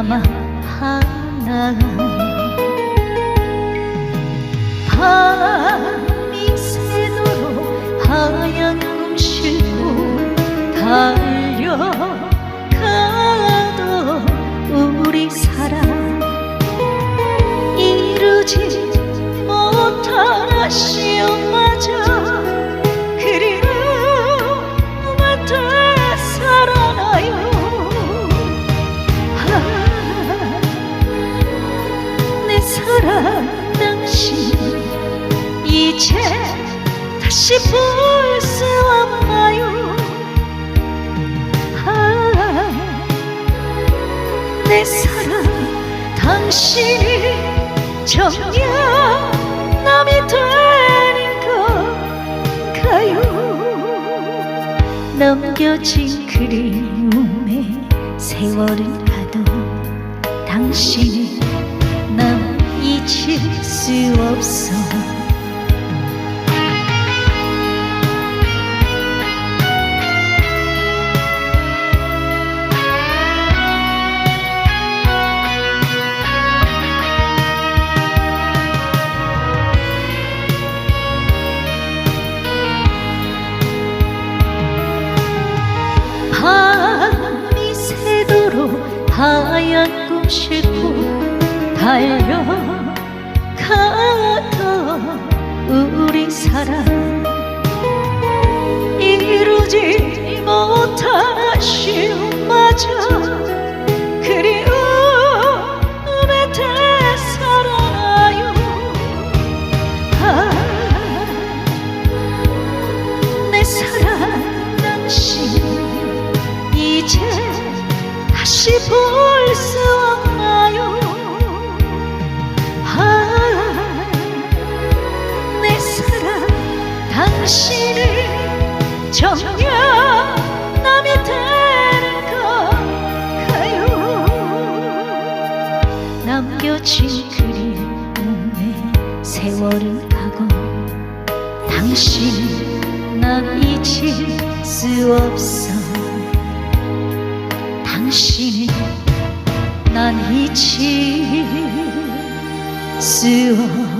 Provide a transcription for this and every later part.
묻어야만 하나. 밤이 새도록 하얀 꿈 싣고 달 다시 볼 수 없나요? 아, 내 사랑 당신이 정녕 남이 되는 걸까요? 넘겨진 그리움에 세월은 가도 당신을 난 잊을 수 없어 싣고 달려가던 우리 사랑 이루지 못한 아쉬움 정녕 남이 되는 걸까요. 남겨진 그리움에 세월은 가고 당신 난 잊을 수 없어. 당신을 난 잊을 수 없어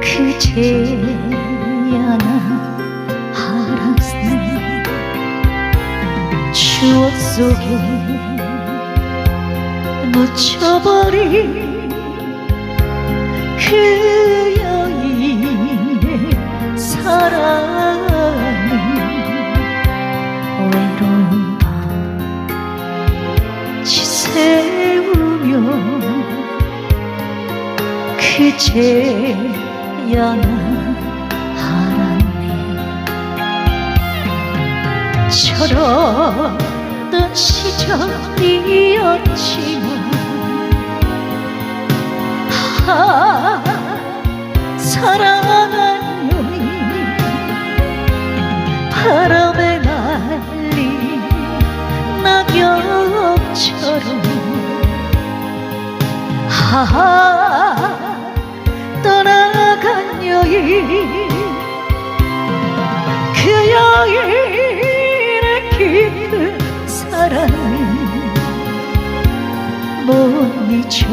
그제야 나 하락산 추억 속에 묻혀버린 그 여인의 사랑 난 알았네. 철없던 시절이었지만 아, 사랑한 여인 바람에 날린 낙엽처럼 아, 떠나간 여인 그 여인의 깊은 사랑을 못 잊어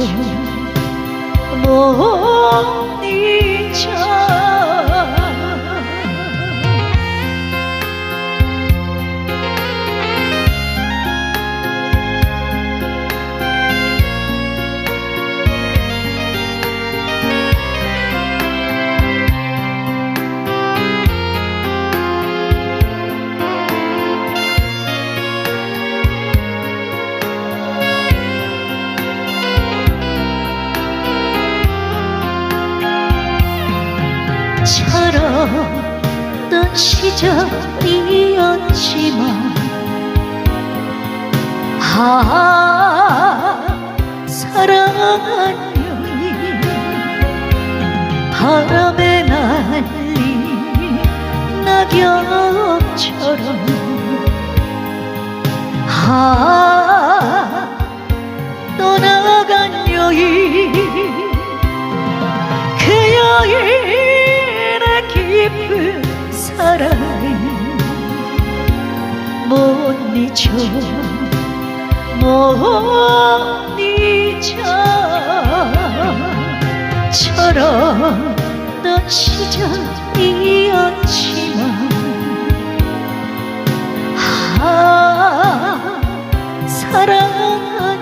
못 잊어 시절이었지만. 아 사랑한 여인 바람에 날린 낙엽처럼. 아 떠나간 여인 그 여인의 깊은 사랑을 못 잊어 못 잊어 철없던 시절이었지만 아 사랑한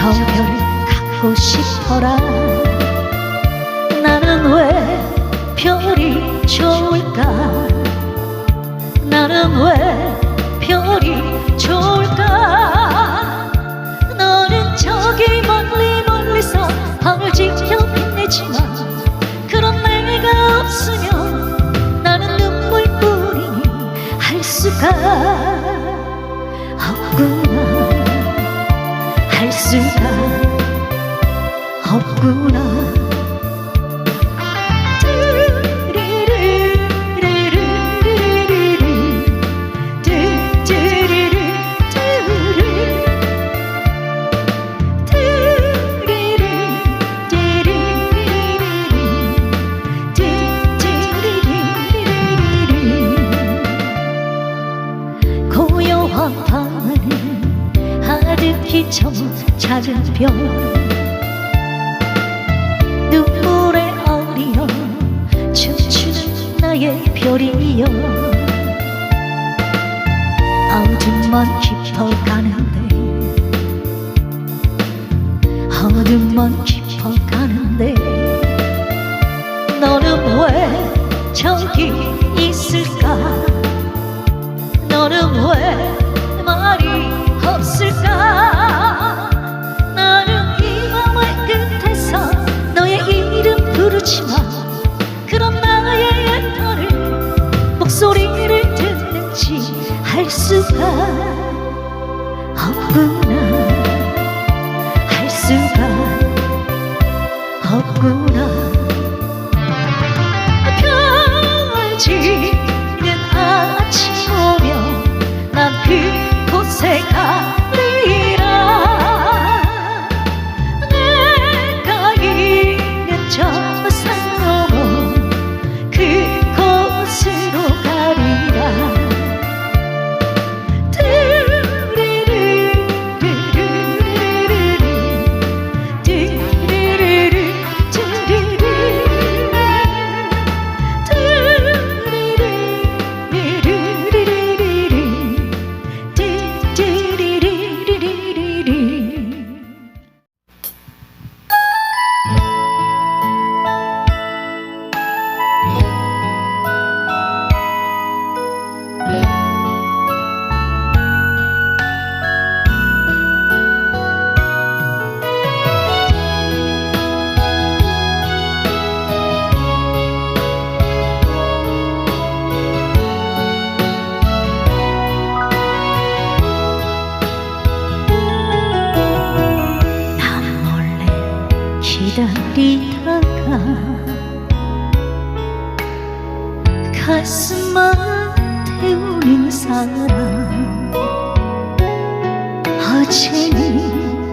저 별을 갖고 싶어라. 나는 왜 별이 좋을까? 나는 왜 별이 좋을까? 너는 저기 멀리 멀리서 밤을 지켜 빛내지만 그런 내가 없으면 나는 눈물뿐이니 할 수가 할 수가 없구나 真漂亮。 알수 어제는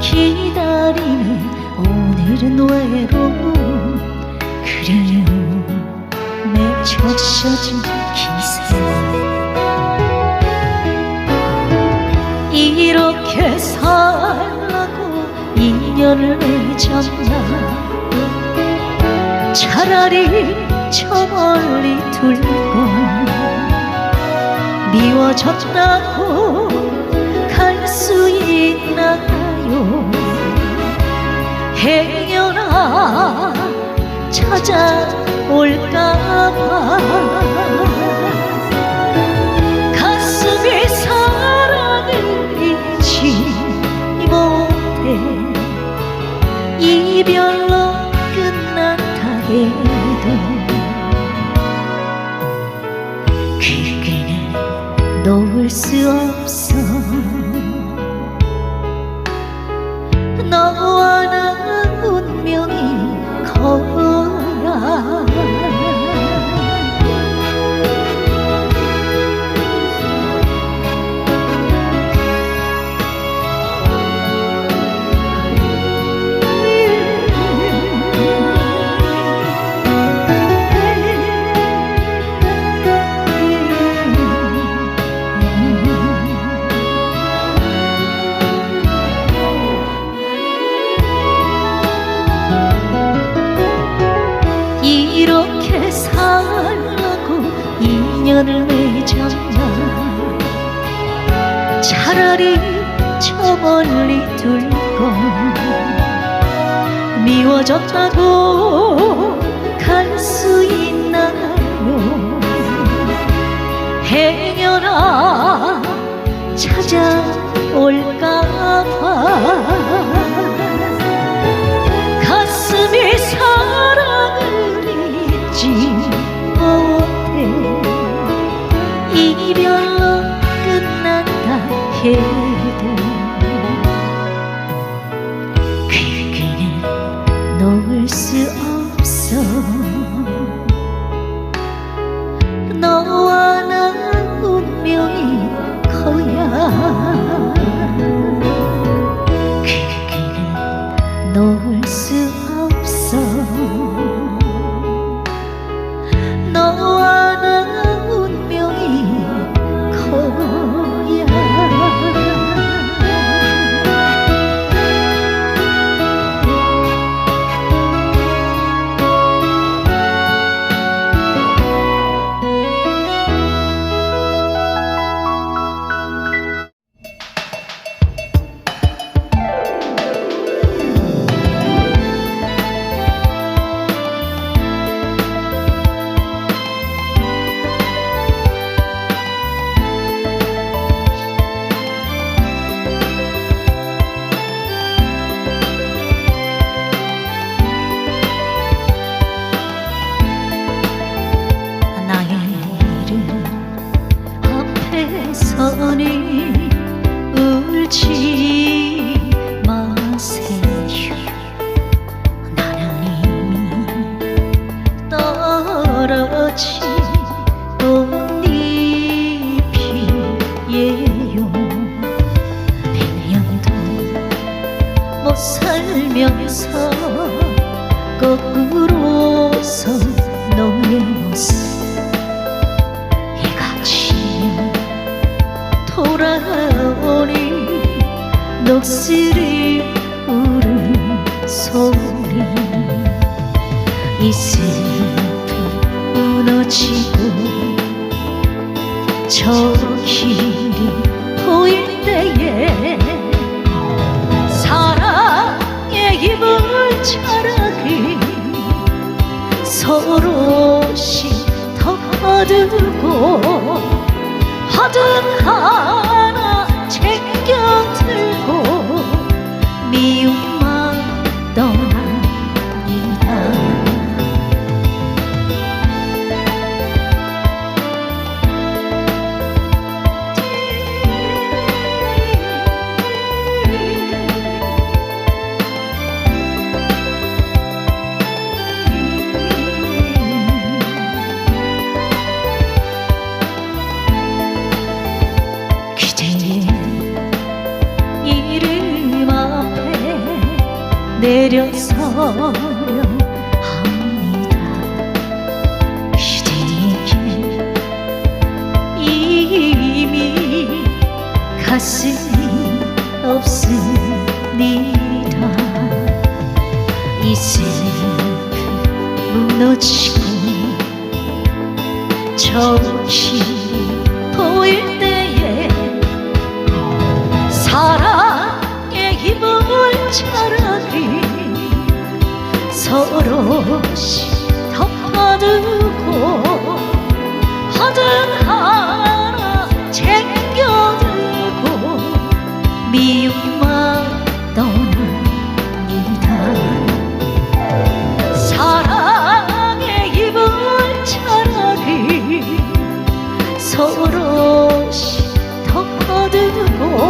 기다림에 오늘은 외로움. 그리움에 적셔진 기세. 이렇게 살라고 인연을 맺었나? 차라리 저 멀리 둘 걸. 미워졌다고 찾아올까봐 인연을 맺었나 차라리 저 멀리 둘걸. 미워졌다고 갈 수 있나요? 행여나 찾아올까봐 못 살면서 거꾸로 서 너의 모습. 해가 지면 돌아오니 녹슬이 울음 소리. 이 슬픔 무너지고 저 길이 보일 때에 힘을 차라리 서로씩 덮어두고 화등 하 내려서려 합니다. 그대에게 이미 가슴이 없습니다. 이제 무너지고 정신 서로씩 덮어두고 하든 하나 챙겨들고 미움만 떠납니다. 사랑의 힘을 차라리 서로씩 덮어두고